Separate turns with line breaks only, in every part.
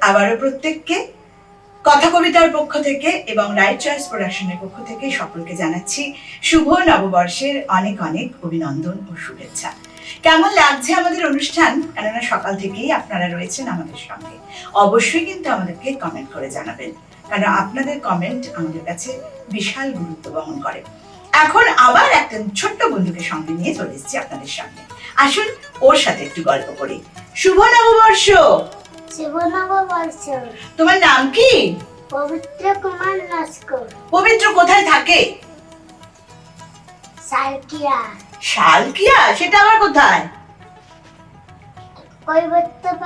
আবারও প্রত্যেককে কথা কবিতার পক্ষ থেকে এবং রাইট চয়েস প্রোডাকশনের পক্ষ থেকে সকলকে জানাচ্ছি শুভ নববর্ষের অনেক অনেক অভিনন্দন ও শুভেচ্ছা। কেমন লাগছে আমাদের অনুষ্ঠান? কেননা সকাল থেকেই আপনারা রয়েছেন আমাদের সঙ্গে। অবশ্যই কিন্তু আমাদেরকে কমেন্ট করে জানাবেন। কারণ আপনাদের কমেন্ট আমাদের কাছে বিশাল গুরুত্ব বহন করে। এখন আবার একটা ছোট্ট বন্ধুকে সঙ্গে নিয়ে চলে এসেছি আপনাদের সামনে। আসুন ওর সাথে একটু গল্প করি। শুভ নববর্ষ! তোমার নাম কি?
পবিত্র কুমার নস্কর
পবিত্র কোথায় থাকে?
সালকিয়া।
শালকিয়া সেটা আবার কোথায়? কই বলতে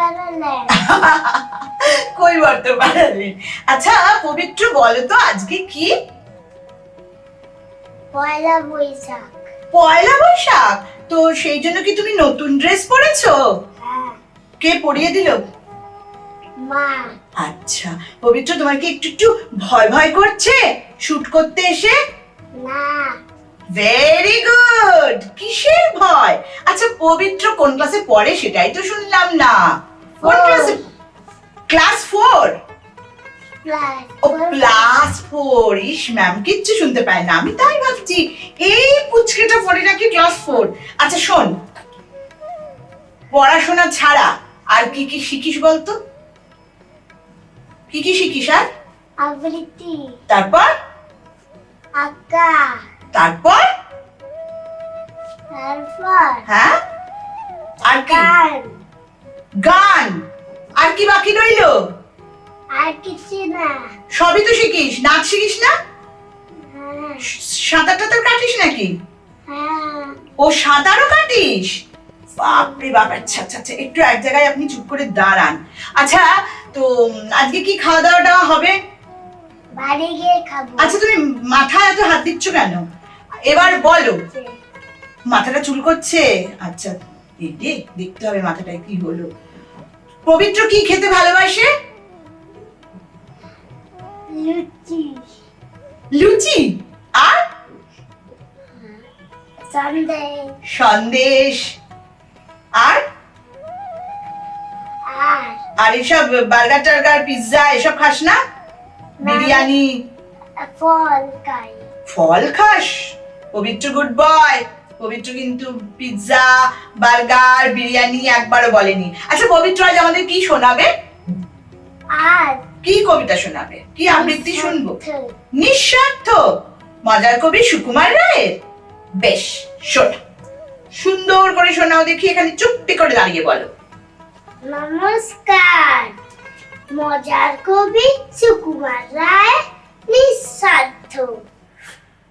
আচ্ছা পবিত্র বলো তো আজকে কি?
পয়লা বৈশাখ।
পয়লা বৈশাখ? তো সেই জন্য কি তুমি নতুন ড্রেস পরেছো?
হ্যাঁ।
কে পরিয়ে দিল?
মা।
আচ্ছা পবিত্র তোমার কি একটু একটু ভয় ভয় করছে? শুট করতে এসে?
না।
ভেরি গুড কিসের ভয়? আচ্ছা পবিত্র কোন ক্লাসে পড়ে সেটাই তো শুনলাম না। কোন ক্লাসে ক্লাস ফোর ও ক্লাস ফোর ইস ম্যাম কিচ্ছু শুনতে পায় না। আমি তাই ভাবছি এই পুচকেটা পড়ে নাকি ক্লাস ফোর আচ্ছা শোন। পড়াশোনা ছাড়া আর কি কি শিখিস বলতো? কি কি শিখিস আর?
আবৃত্তি।
তারপর?
আঁকা।
তারপর?
তারপর
হ্যাঁ? আর কি?
গান।
গান। আর কি বাকি রইল?
আর কিছু না।
সবই তো শিখিস। নাচ শিখিস না?
হ্যাঁ।
সাঁতার টাতার কাটিস নাকি?
হ্যাঁ।
ও সাঁতারও কাটিস? বাপরে বাপ আচ্ছা আচ্ছা আচ্ছা একটু এক জায়গায় আপনি চুপ করে দাঁড়ান। আচ্ছা তো আজকে কি খাওয়া দাওয়া টাওয়া হবে?
বাড়ি গিয়ে খাব।
আচ্ছা তুমি মাথায় এত হাত দিচ্ছ কেন? এবার বলো। মাথাটা চুল করছে? আচ্ছা রে, দেখতে হবে মাথাটায় কি হলো। পবিত্র কি খেতে ভালোবাসে?
লুচি।
লুচি? আর?
সন্দেশ।
সন্দেশ। আর?
আর
এইসব বার্গার টার্গার পিৎজা এসব খাস না? বিরিয়ানি।
ফল খাই।
ফল খাস? পবিত্র গুড বয়। পবিত্র কিন্তু পিৎজা বার্গার বিরিয়ানি একবারও বলেনি। আচ্ছা পবিত্র আজ আমাদের কি শোনাবে?
আর
কি কবিতা শোনাবে? কি আবৃত্তি শুনব? নিঃস্বার্থ? মজার কবি সুকুমার রায়ের? বেশ শোনা। সুন্দর করে শোনাও দেখি এখানে চুপটি করে দাঁড়িয়ে বলো।
নমস্কার। মজার কবি সুকুমার রায় নিঃস্বার্থ।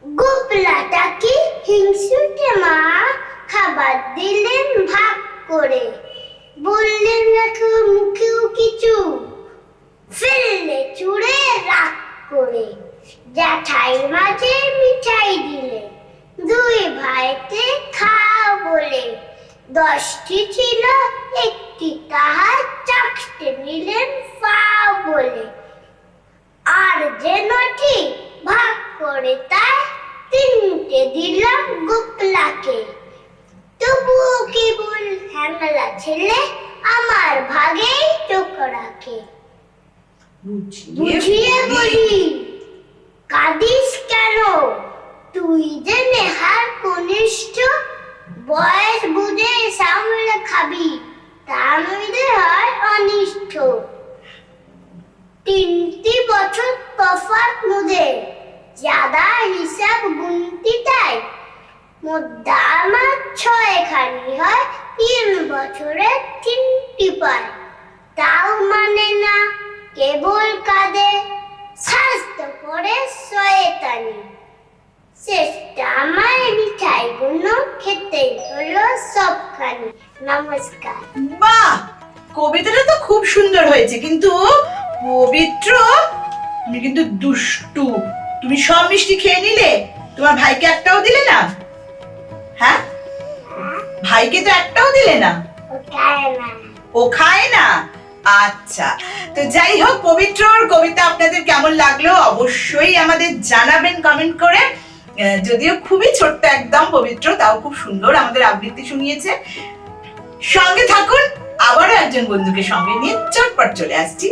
গোপলাটাকে হিংসুটে মা খাবার দিলেন ভাগ করে। বললেন, রাখো মুখেও কিছু। ফেললে চুড়ে রাগ করে। জ্যাঠাই মাঝে মিঠাই দিলে। দুই ভাইতে খাও বলে। দশটি ছিল একটি তাহার চারটে নিলেন ফা বলে। আর যে নটি ভাগ করে তাই তিনটে দিলাম গোপলাকে তবুও কেবল ছেলে আমার ভাগেই রাখে বুঝিয়ে বলি। কাঁদিস কেন? তুই যে নেহার কনিষ্ঠ বয়স বুঝে সামলে খাবি। তা নইলে হয় অনিষ্ঠ তিনটি বছর তফাৎ মুদের জাদা হিসাব গুনতি তাই। মুদ্রা আমার ছয়খানি হয় তিন বছরে তিনটি পায়। তাও মানে না, কেবল কাঁদে স্বাস্থ্য করে শয়তানি। চেষ্টা আমার মিঠাইগুলো খেতে হলো সবখানি। নমস্কার।
বাহ কবিতাটা তো খুব সুন্দর হয়েছে কিন্তু পবিত্র তুমি কিন্তু দুষ্টু। তুমি সব মিষ্টি খেয়ে নিলে তোমার ভাইকে একটাও দিলে না? হ্যাঁ? ভাইকে তো একটাও দিলে না?
ও খায় না।
ও খায় না? আচ্ছা তো যাই হোক পবিত্রর কবিতা আপনাদের কেমন লাগল অবশ্যই আমাদের জানাবেন কমেন্ট করে। যদিও খুবই ছোট্ট একদম পবিত্র তাও খুব সুন্দর আমাদের আবৃত্তি শুনিয়েছে। সঙ্গে থাকুন আবারও একজন বন্ধুকে সঙ্গে নিয়ে চটপট চলে আসছি